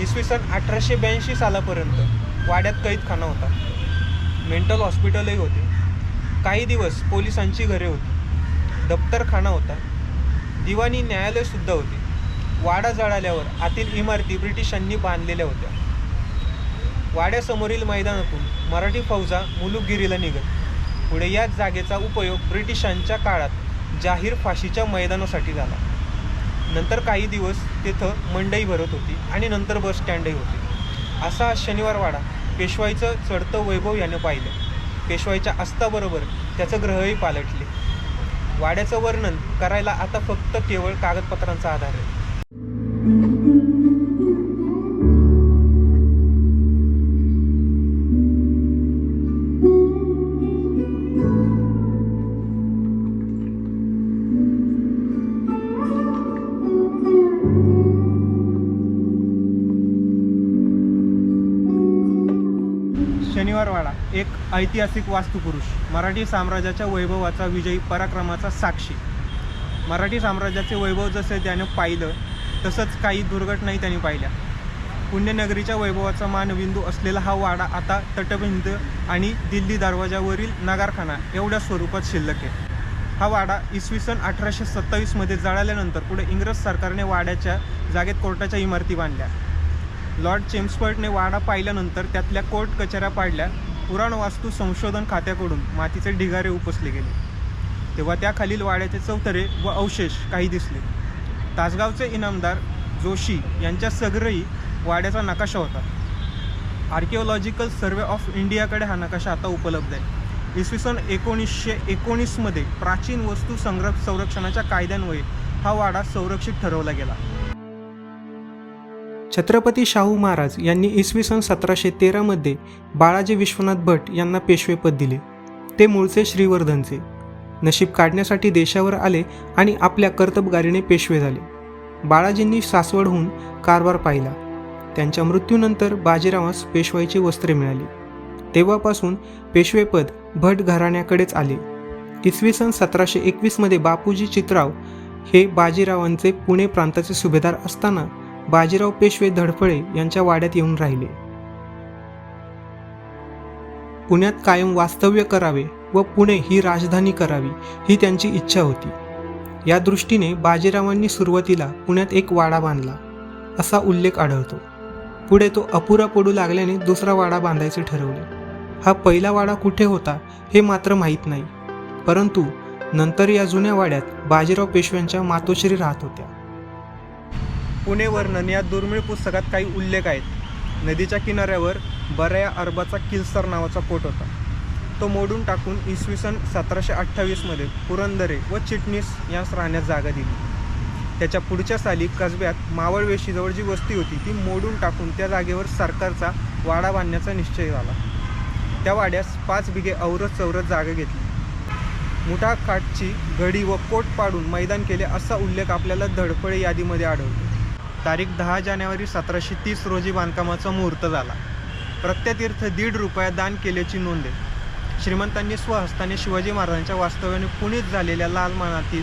इसवी सन अठराशे ब्याऐंशी सालापर्यंत वाड्यात कैदखाना होता. मेंटल हॉस्पिटलही होते. काही दिवस पोलिसांची घरे होती. दप्तरखाना होता. दिवाणी न्यायालयसुद्धा होते. वाडा जळाल्यावर आतील इमारती ब्रिटिशांनी बांधलेल्या होत्या. वाड्यासमोरील मैदानातून मराठी फौजा मुलुकगिरीला निघत. पुढे याच जागेचा उपयोग ब्रिटिशांच्या काळात जाहीर फाशीच्या मैदानासाठी झाला. नंतर काही दिवस तिथं मंडई भरत होती आणि नंतर बस स्टँडही होते. असा शनिवारवाडा शनिवार वाडा पेशवाईचं चढतं वैभव यानं पाहिलं. पेशवाईच्या अस्ताबरोबर त्याचं ग्रहही पालटले. वाड्याचं वर्णन करायला आता फक्त केवळ कागदपत्रांचा आधार आहे. ऐतिहासिक वास्तुपुरुष. मराठी साम्राज्याच्या वैभवाचा विजयी पराक्रमाचा साक्षी. मराठी साम्राज्याचे वैभव जसे त्यानं पाहिलं तसंच काही दुर्घटनाही त्यांनी पाहिल्या. पुण्यनगरीच्या वैभवाचा मानबिंदू असलेला हा वाडा आता तटबिंद आणि दिल्ली दरवाजावरील नगारखाना एवढ्या स्वरूपात शिल्लक आहे. हा वाडा इसवी सन अठराशे सत्तावीसमध्ये जळाल्यानंतर पुढे इंग्रज सरकारने वाड्याच्या जागेत कोर्टाच्या इमारती बांधल्या. लॉर्ड चेम्सपर्टने वाडा पाहिल्यानंतर त्यातल्या कोर्ट कचऱ्या पाडल्या पुराणवास्तू संशोधन खात्याकडून मातीचे ढिगारे उपसले गेले. तेव्हा त्याखालील वाड्याचे चौतरे व अवशेष काही दिसले. तासगावचे इनामदार जोशी यांच्या सगरही वाड्याचा नकाशा होता. आर्किओलॉजिकल सर्वे ऑफ इंडियाकडे हा नकाशा आता उपलब्ध आहे. इसवी सन एकोणीसशे एकोणीसमध्ये प्राचीन वस्तू संग्रह संरक्षणाच्या कायद्यान्वये हा वाडा संरक्षित ठरवला गेला. छत्रपती शाहू महाराज यांनी इसवी सन सतराशे तेरामध्ये बाळाजी विश्वनाथ भट यांना पेशवेपद दिले. ते मूळचे श्रीवर्धनचे. नशीब काढण्यासाठी देशावर आले आणि आपल्या कर्तबगारीने पेशवे झाले. बाळाजींनी सासवडहून कारभार पाहिला. त्यांच्या मृत्यूनंतर बाजीरावास पेशवाईची वस्त्रे मिळाली. तेव्हापासून पेशवेपद भट घराण्याकडेच आले. इसवी सन सतराशे एकवीसमध्ये बापूजी चित्राव हे बाजीरावांचे पुणे प्रांताचे सुभेदार असताना बाजीराव पेशवे धडफळे यांच्या वाड्यात येऊन राहिले. पुण्यात कायम वास्तव्य करावे व पुणे ही राजधानी करावी ही त्यांची इच्छा होती. या दृष्टीने बाजीरावांनी सुरुवातीला पुण्यात एक वाडा बांधला असा उल्लेख आढळतो. पुढे तो अपुरा पडू लागल्याने दुसरा वाडा बांधायचे ठरवले. हा पहिला वाडा कुठे होता हे मात्र माहीत नाही परंतु नंतर या जुन्या वाड्यात बाजीराव पेशव्यांच्या मातोश्री राहत होत्या. पुणे वर्णन या दुर्मिळ पुस्तकात काही उल्लेख आहेत. नदीच्या किनाऱ्यावर बऱ्या अरबाचा किलसर नावाचा पोट होता. तो मोडून टाकून इसवी सन सतराशे अठ्ठावीसमध्ये पुरंदरे व चिटणीस यास राहण्यास जागा दिली. त्याच्या पुढच्या साली कसब्यात मावळवेशीजवळ जी वस्ती होती ती मोडून टाकून त्या जागेवर सरकारचा वाडा बांधण्याचा निश्चय झाला. त्या वाड्यास पाच बिघे औरत चौरत जागा घेतली. मुठा काठची घडी व कोट पाडून मैदान केले असा उल्लेख आपल्याला धडपळे यादीमध्ये आढळतो. तारीख दहा जानेवारी सतराशे तीस रोजी बांधकामाचा मुहूर्त झाला. प्रत्यतीर्थ दीड रुपया दान केल्याची नोंद आहे. श्रीमंतांनी स्वहस्ताने शिवाजी महाराजांच्या वास्तव्याने पुणेत झालेल्या लाल मानातील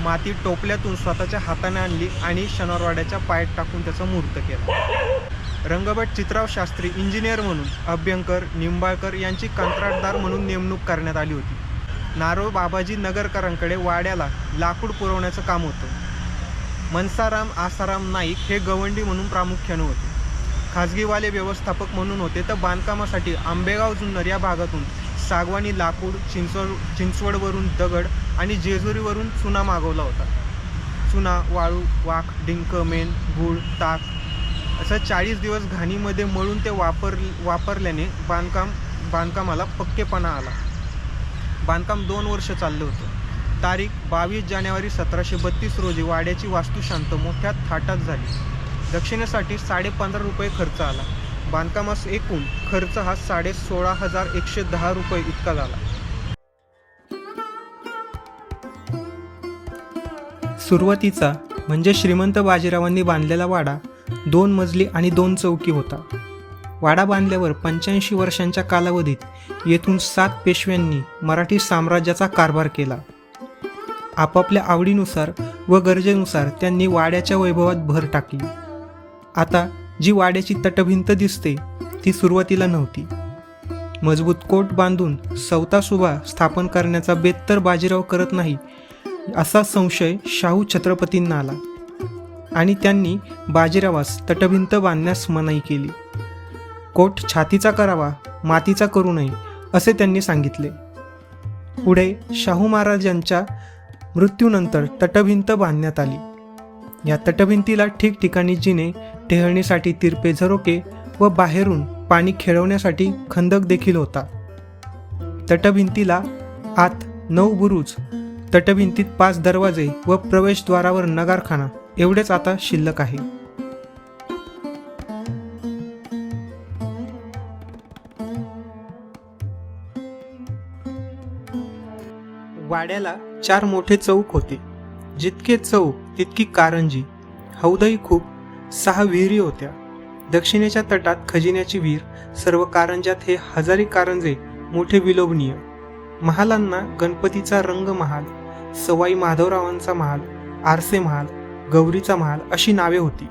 माती टोपल्यातून स्वतःच्या हाताने आणली आणि शनिवारवाड्याच्या पायात टाकून त्याचा मुहूर्त केला. रंगभट चित्राव शास्त्री इंजिनियर म्हणून अभ्यंकर निंबाळकर यांची कंत्राटदार म्हणून नेमणूक करण्यात आली होती. नारो बाबाजी नगरकरांकडे वाड्याला लाकूड पुरवण्याचं काम होतं. मनसाराम आसाराम नाईक हे गवंडी म्हणून प्रामुख्याने होते. खाजगीवाले व्यवस्थापक म्हणून होते तर बांधकामासाठी आंबेगाव जुन्नर या भागातून सागवानी लाकूड चिंचवड चिंचवडवरून दगड आणि जेजुरीवरून चुना मागवला होता. चुना वाळू वाख डिंक मेण गूळ ताक असं चाळीस दिवस घाणीमध्ये मळून ते वापर वापरल्याने बांधकाम बांधकामाला पक्केपणा आला. बांधकाम दोन वर्ष चाललं होतं. तारीख बावीस जानेवारी सतराशे बत्तीस रोजी वाड्याची वास्तुशांत मोठ्या थाटात झाली. दक्षिणेसाठी साडेपंधरा रुपये खर्च आला. बांधकामास एकूण खर्च हा साडे सोळा हजार एकशे दहा रुपये इतका झाला. सुरुवातीचा म्हणजे श्रीमंत बाजीरावांनी बांधलेला वाडा दोन मजली आणि दोन चौकी होता. वाडा बांधल्यावर पंच्याऐंशी वर्षांच्या कालावधीत येथून सात पेशव्यांनी मराठी साम्राज्याचा कारभार केला. आपापल्या आवडीनुसार व गरजेनुसार त्यांनी वाड्याच्या वैभवात भर टाकली. आता जी वाड्याची तटभिंत दिसते ती सुरुवातीला नव्हती. मजबूत कोट बांधून सौतासुभा स्थापन करण्याचा बेत्तर बाजीराव करत नाही असा संशय शाहू छत्रपतींना आला. आणि त्यांनी बाजीरावास तटभिंत बांधण्यास मनाई केली. कोट छातीचा करावा मातीचा करू नये असे त्यांनी सांगितले. पुढे शाहू महाराजांच्या मृत्यूनंतर तटभिंत बांधण्यात आली. या तटभिंतीला ठिकठिकाणी जिने टेहळणीसाठी तिरपे झरोके व बाहेरून पाणी खेळवण्यासाठी खंदक देखील होता. तटभिंतीला आत नऊ बुरुज तटभिंतीत पाच दरवाजे व प्रवेशद्वारावर नगारखाना एवढेच आता शिल्लक आहे. वाड्याला चार मोठे चौक होते. जितके चौक तितकी कारंजी. हौदही खूप सहा विहिरी होत्या. दक्षिणेच्या तटात खजिन्याची विहीर सर्व कारंजात हे हजारी कारंजे मोठे विलोभनीय. महालांना गणपतीचा रंग महाल सवाई माधवरावांचा महाल आरसे महाल गौरीचा महाल अशी नावे होती.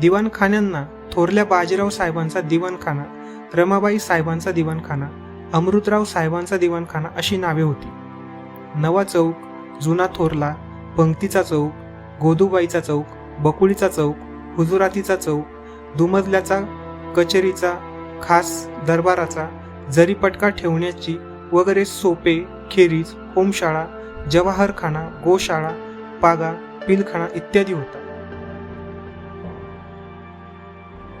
दिवाणखान्यांना थोरल्या बाजीराव साहेबांचा दिवाणखाना रमाबाई साहेबांचा दिवाणखाना अमृतराव साहेबांचा दिवाणखाना अशी नावे होती. नवा चौक जुना थोरला पंक्तीचा चौक गोदूबाईचा चौक बकुळीचा चौक हुजुरातीचा चौक दुमजल्याचा कचेरीचा खास दरबाराचा जरीपटका ठेवण्याची वगैरे सोपे खेरीज होमशाळा जवाहरखाना गोशाळा पागा पिलखाना इत्यादी होता.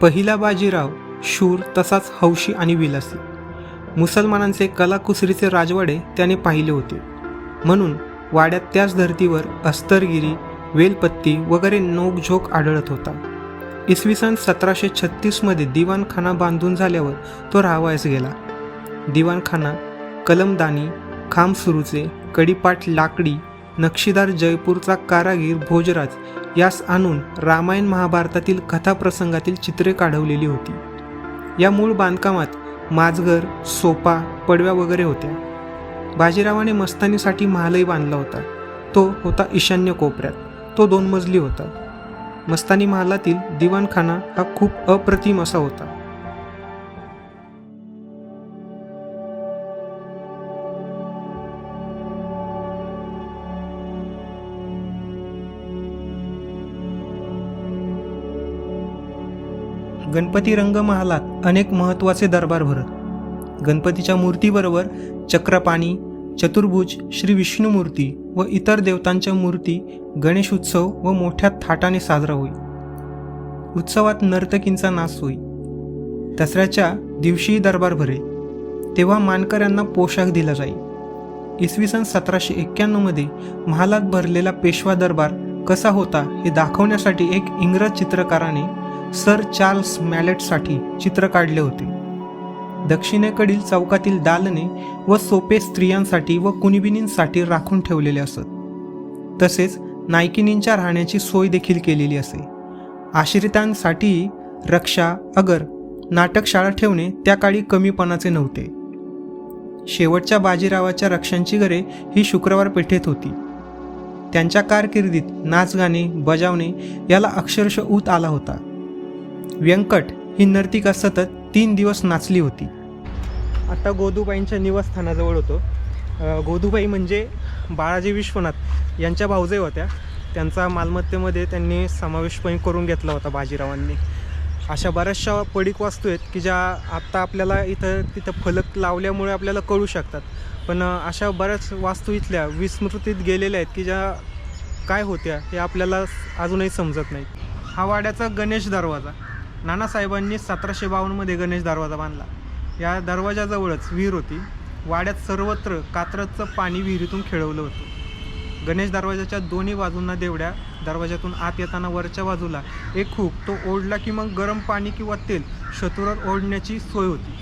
पहिला बाजीराव शूर तसाच हौशी आणि विलासी. मुसलमानांचे कलाकुसरीचे राजवाडे त्याने पाहिले होते. म्हणून वाड्यात त्याच धर्तीवर अस्तरगिरी वेलपत्ती वगैरे नोकझोक आढळत होता. इसवी सन सतराशे छत्तीसमध्ये दिवाणखाना बांधून झाल्यावर तो राहावयास गेला. दिवाणखाना कलमदानी खांबसुरूचे कडीपाठ लाकडी नक्षीदार जयपूरचा कारागीर भोजराज यास आणून रामायण महाभारतातील कथाप्रसंगातील चित्रे काढवलेली होती. या मूळ बांधकामात माजघर सोपा पडव्या वगैरे होत्या. बाजीरावाने मस्तानीसाठी महालही बांधला होता. तो होता ईशान्य कोपऱ्यात. तो दोन मजली होता. मस्तानी महालातील दिवाणखाना हा खूप अप्रतिम असा होता. गणपती रंग महालात अनेक महत्त्वाचे दरबार भरत. गणपतीच्या मूर्तीबरोबर चक्रपाणी चतुर्भुज श्री विष्णुमूर्ती व इतर देवतांच्या मूर्ती गणेश उत्सव व मोठ्या थाटाने साजरा होई. उत्सवात नर्तकींचा नाश होई. दसऱ्याच्या दिवशीही दरबार भरे तेव्हा मानकऱ्यांना पोशाख दिला जाई. इसवी सन सतराशे एक्क्याण्णवमध्ये महालात भरलेला पेशवा दरबार कसा होता हे दाखवण्यासाठी एक इंग्रज चित्रकाराने सर चार्ल्स मॅलेटसाठी चित्र काढले होते. दक्षिणेकडील चौकातील दालने व सोपे स्त्रियांसाठी व कुणिबिनींसाठी राखून ठेवलेले असत. तसेच नायकिनींच्या राहण्याची सोय देखील केलेली असे. आश्रितांसाठी रक्षा अगर नाटकशाळा ठेवणे त्या काळी कमीपणाचे नव्हते. शेवटच्या बाजीरावाच्या रक्षांची घरे ही शुक्रवार पेठेत होती. त्यांच्या कारकिर्दीत नाचगाणे बजावणे याला अक्षरशः ऊत आला होता. व्यंकट ही नर्तिका सतत तीन दिवस नाचली होती. आता गोदूबाईंच्या निवासस्थानाजवळ होतो. गोदूबाई म्हणजे बाळाजी विश्वनाथ यांच्या भाऊजे होत्या. त्यांचा मालमत्तेमध्ये त्यांनी समावेश पण करून घेतला होता बाजीरावांनी. अशा बऱ्याचशा पडीक वास्तू आहेत की ज्या आत्ता आपल्याला इथं तिथं फलक लावल्यामुळे आपल्याला कळू शकतात. पण अशा बऱ्याच वास्तू इथल्या विस्मृतीत गेलेल्या आहेत की ज्या काय होत्या हे आपल्याला अजूनही समजत नाही हा वाड्याचा गणेश दरवाजा. नानासाहेबांनी सतराशे बावन्नमध्ये गणेश दरवाजा बांधला. या दरवाजाजवळच विहीर होती. वाड्यात सर्वत्र कात्रजचं पाणी विहिरीतून खेळवलं होतं. गणेश दरवाजाच्या दोन्ही बाजूंना देवड्या दरवाजातून आत येताना वरच्या बाजूला एक खूप तो ओढला की मग गरम पाणी किंवा तेल शत्रूवर ओढण्याची सोय होती.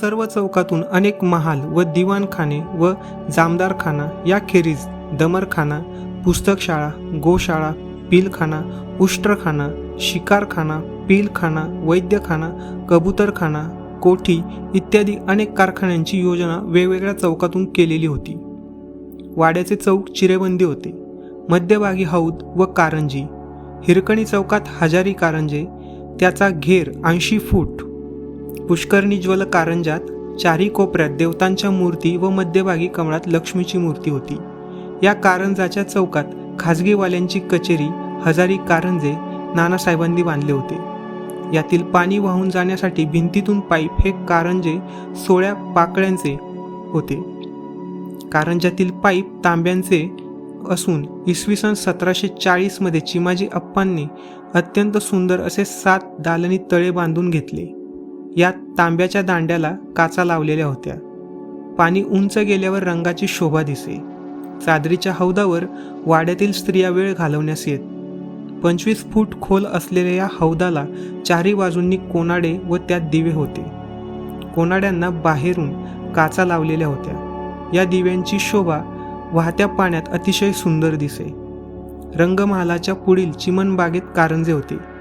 सर्व चौकातून अनेक महाल व दिवाणखाने व जामदारखाना याखेरीज दमरखाना पुस्तकशाळा गोशाळा पिलखाना उष्ट्रखाना शिकारखाना पिलखाना वैद्यखाना कबूतरखाना कोठी इत्यादी अनेक कारखान्यांची योजना वेगवेगळ्या चौकातून केलेली होती. वाड्याचे चौक चिरेबंदी होते. मध्यभागी हौद व कारंजी. हिरकणी चौकात हजारी कारंजे. त्याचा घेर ऐंशी फूट. पुष्करणीज्वल कारंजात चारी कोपऱ्यात देवतांच्या मूर्ती व मध्यभागी कमळात लक्ष्मीची मूर्ती होती. या कारंजाच्या चौकात खाजगीवाल्यांची कचेरी हजारी कारंजे नानासाहेबांनी बांधले होते. यातील पाणी वाहून जाण्यासाठी भिंतीतून पाईप हे कारंजे सोळ्या पाकळ्यांचे होते. कारंजातील पाईप तांब्यांचे असून इसवी सन सतराशे चाळीसमध्ये चिमाजी अप्पांनी अत्यंत सुंदर असे सात दालनी तळे बांधून घेतले. यात तांब्याच्या दांड्याला काचा लावलेल्या होत्या. पाणी उंच गेल्यावर रंगाची शोभा दिसे. चादरीच्या हौदावर वाड्यातील स्त्रिया वेळ घालवण्यास येत. पंचवीस फूट खोल असलेल्या या हौदाला चारी बाजूंनी कोनाडे व त्यात दिवे होते. कोनाड्यांना बाहेरून काचा लावलेल्या होत्या. या दिव्यांची शोभा वाहत्या पाण्यात अतिशय सुंदर दिसे. रंगमहालाच्या पुढील चिमनबागेत कारंजे होते.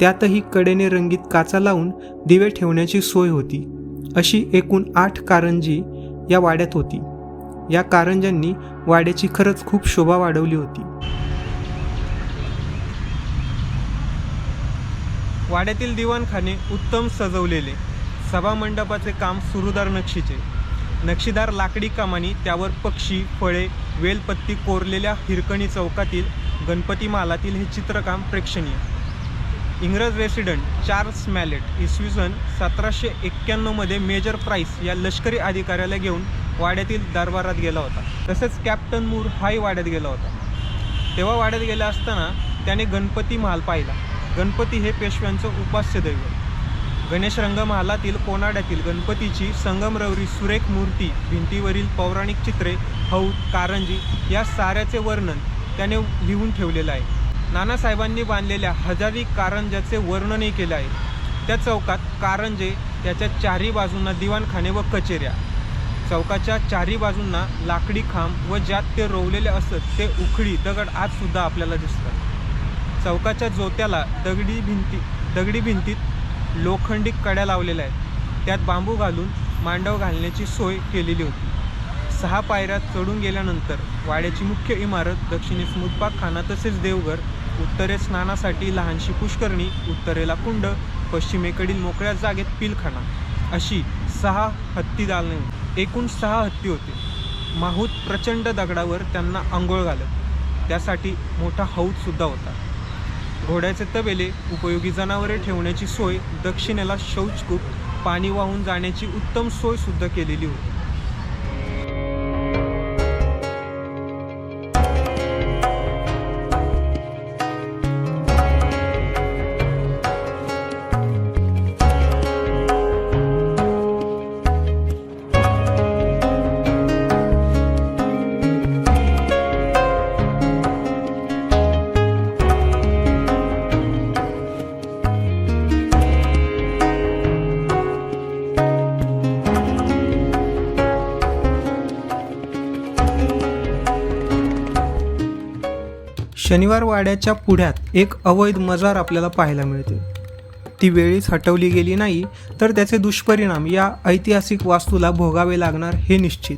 त्यातही कडेने रंगीत काचा लावून दिवे ठेवण्याची सोय होती. अशी एकूण आठ कारंजी या वाड्यात होती. या कारंजांनी वाड्याची खरंच खूप शोभा वाढवली होती. वाड्यातील दिवाणखाने उत्तम सजवलेले. सभामंडपाचे काम सुरूदार नक्षीचे. नक्षीदार लाकडी कामानी त्यावर पक्षी फळे वेलपत्ती कोरलेल्या हिरकणी चौकातील गणपती मालातील हे चित्रकाम प्रेक्षणीय. इंग्रज रेसिडेंट चार्ल्स मॅलेट इसवी सन सतराशे एक्क्याण्णवमध्ये मेजर प्राईस या लष्करी अधिकाऱ्याला घेऊन वाड्यातील दरबारात गेला होता. तसेच कॅप्टन मूर हाही वाड्यात गेला होता. तेव्हा वाड्यात गेला असताना त्याने गणपती महाल पाहिला. गणपती हे पेशव्यांचं उपास्य दैवत. गणेश रंगमहालातील कोनाड्यातील गणपतीची संगमरवरी सुरेख मूर्ती भिंतीवरील पौराणिक चित्रे हौद कारंजी या साऱ्याचे वर्णन त्याने लिहून ठेवलेलं आहे. नानासाहेबांनी बांधलेल्या हजारी कारंजाचे वर्णनही केलं आहे. त्या चौकात कारंजे त्याच्या चारी बाजूंना दिवाणखाने व कचेऱ्या. चौकाच्या चारी बाजूंना लाकडी खांब व ज्यात ते रोवलेले असत ते उखडी दगड आजसुद्धा आपल्याला दिसतात. चौकाच्या जोत्याला दगडी भिंती दगडी भिंतीत लोखंडी कड्या लावलेल्या आहेत. त्यात बांबू घालून मांडव घालण्याची सोय केलेली होती. सहा पायऱ्या चढून गेल्यानंतर वाड्याची मुख्य इमारत दक्षिणेस मुदपाकखाना तसेच देवघर उत्तरेस स्नानासाठी लहानशी पुष्करणी उत्तरेला कुंड पश्चिमेकडील मोकळ्या जागेत पिलखाना अशी सहा हत्ती दालने. एकूण सहा हत्ती होते. माहूत प्रचंड दगडावर त्यांना आंघोळ घालत. त्यासाठी मोठा हौदसुद्धा होता. घोड्याचे तबेले उपयोगी जनावरे ठेवण्याची सोय दक्षिणेला शौचकूप पाणी वाहून जाण्याची उत्तम सोयसुद्धा केलेली होती. शनिवार वाड्याच्या पुढ्यात एक अवैध मजार आपल्याला पाहायला मिळते. ती वेळीच हटवली गेली नाही तर त्याचे दुष्परिणाम या ऐतिहासिक वास्तूला भोगावे लागणार हे निश्चित.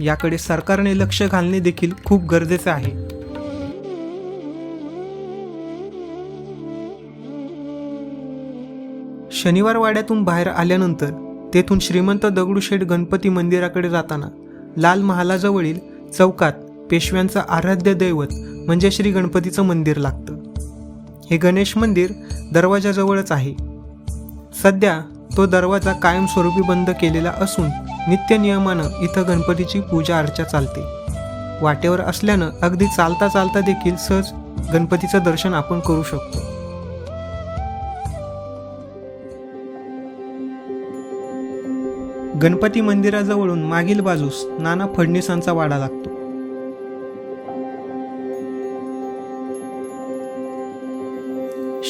याकडे सरकारने लक्ष घालणे देखील खूप गरजेचे आहे. शनिवार वाड्यातून बाहेर आल्यानंतर तेथून श्रीमंत दगडूशेठ गणपती मंदिराकडे जाताना लाल महालाजवळील चौकात पेशव्यांचं आराध्य दैवत म्हणजे श्री गणपतीचं मंदिर लागतं. हे गणेश मंदिर दरवाजाजवळच आहे. सध्या तो दरवाजा कायमस्वरूपी बंद केलेला असून नित्य नियमानं इथं गणपतीची पूजा अर्चा चालते. वाटेवर असल्यानं अगदी चालता चालता देखील सहज गणपतीचं दर्शन आपण करू शकतो. गणपती मंदिराजवळून मागील बाजूस नाना फडणीसांचा वाडा लागतो.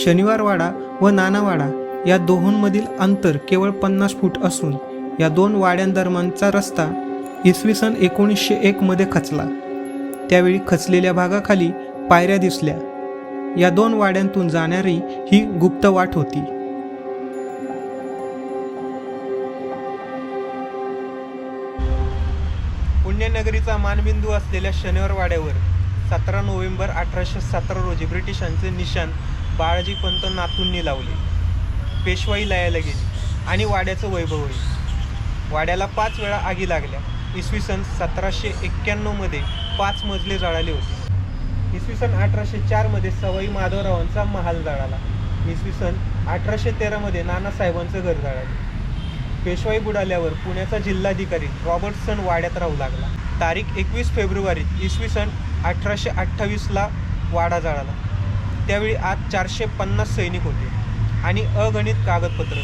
शनिवारवाडा व नानावाडा या दोहोंमधील अंतर केवळ पन्नास फूट असून या दोन वाड्यांदरम्यानचा रस्ता इसवी सन एकोणीसशे एकमध्ये खचला. त्यावेळी खचलेल्या भागाखाली पायऱ्या दिसल्या. या दोन वाड्यांतून जाणारी ही गुप्त वाट होती. पुण्यनगरीचा मानबिंदू असलेल्या शनिवार वाड्यावर सतरा नोव्हेंबर अठराशे सतरा रोजी ब्रिटिशांचे निशाण बाळाजी पंत नातूंनी लावले. पेशवाई लयाला गेली आणि वाड्याचं वैभव होईल. वाड्याला पाच वेळा आगी लागल्या. इसवी सन सतराशे एक्क्याण्णवमध्ये पाच मजले जळाले होते. इसवी सन अठराशे चारमध्ये सवाई माधवरावांचा महाल जळाला. इसवी सन अठराशे तेरामध्ये नानासाहेबांचं घर जळाले. पेशवाई बुडाल्यावर पुण्याचा जिल्हाधिकारी रॉबर्टसन वाड्यात राहू लागला. तारीख एकवीस फेब्रुवारी इसवी सन अठराशे अठ्ठावीसला वाडा जळाला. त्यावेळी आत चारशे पन्नास सैनिक होते आणि अगणित कागदपत्र.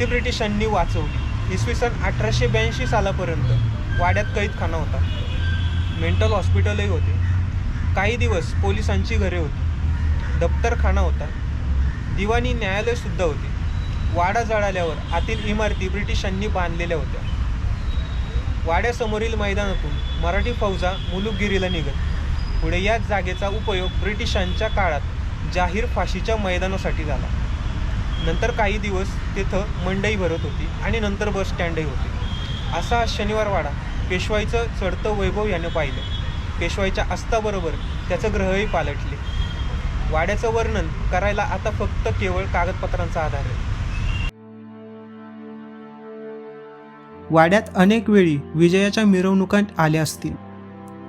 ते ब्रिटिशांनी वाचवली. इसवी सन अठराशे ब्याऐंशी सालापर्यंत वाड्यात कैदखाना होता. मेंटल हॉस्पिटलही होते. काही दिवस पोलिसांची घरे होती. दप्तरखाना होता. दिवाणी न्यायालयसुद्धा होते. वाडा जळाल्यावर आतील इमारती ब्रिटिशांनी बांधलेल्या होत्या. वाड्यासमोरील मैदानातून मराठी फौजा मुलुकगिरीला निघत. पुढे याच जागेचा उपयोग ब्रिटिशांच्या काळात जाहीर फाशीच्या मैदानासाठी झाला. नंतर काही दिवस तिथं मंडई भरत होती आणि नंतर बस स्टँडही होते. असा शनिवारवाडा पेशवाईचं चढतं वैभव याने पाहिलं. पेशवाईच्या अस्ताबरोबर त्याचं ग्रहही पालटले. वाड्याचं वर्णन करायला आता फक्त केवळ कागदपत्रांचा आधार आहे. वाड्यात अनेक वेळी विजयाच्या मिरवणुका आल्या असतील.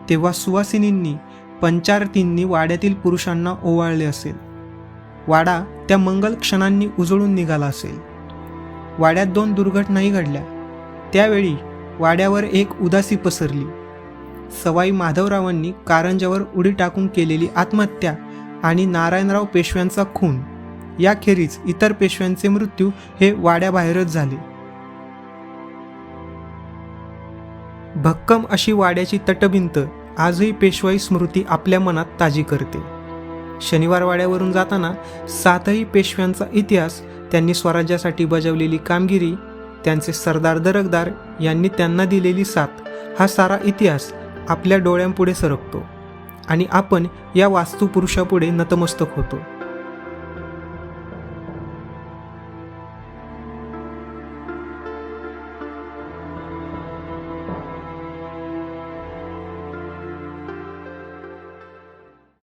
तेव्हा सुवासिनींनी पंचारतींनी वाड्यातील पुरुषांना ओवाळले असेल. वाडा त्या मंगल क्षणांनी उजळून निघाला असेल. वाड्यात दोन दुर्घटनाही घडल्या. त्यावेळी वाड्यावर एक उदासी पसरली. सवाई माधवरावांनी कारंजावर उडी टाकून केलेली आत्महत्या आणि नारायणराव पेशव्यांचा खून याखेरीज इतर पेशव्यांचे मृत्यू हे वाड्याबाहेरच झाले. भक्कम अशी वाड्याची तटभिंत आजही पेशवाई स्मृती आपल्या मनात ताजी करते. शनिवार वाड्यावरून जाताना सातही पेशव्यांचा इतिहास त्यांनी स्वराज्यासाठी बजावलेली कामगिरी त्यांचे सरदार दरकदार यांनी त्यांना दिलेली साथ हा सारा इतिहास आपल्या डोळ्यांपुढे सरकतो आणि आपण या वास्तुपुरुषापुढे नतमस्तक होतो.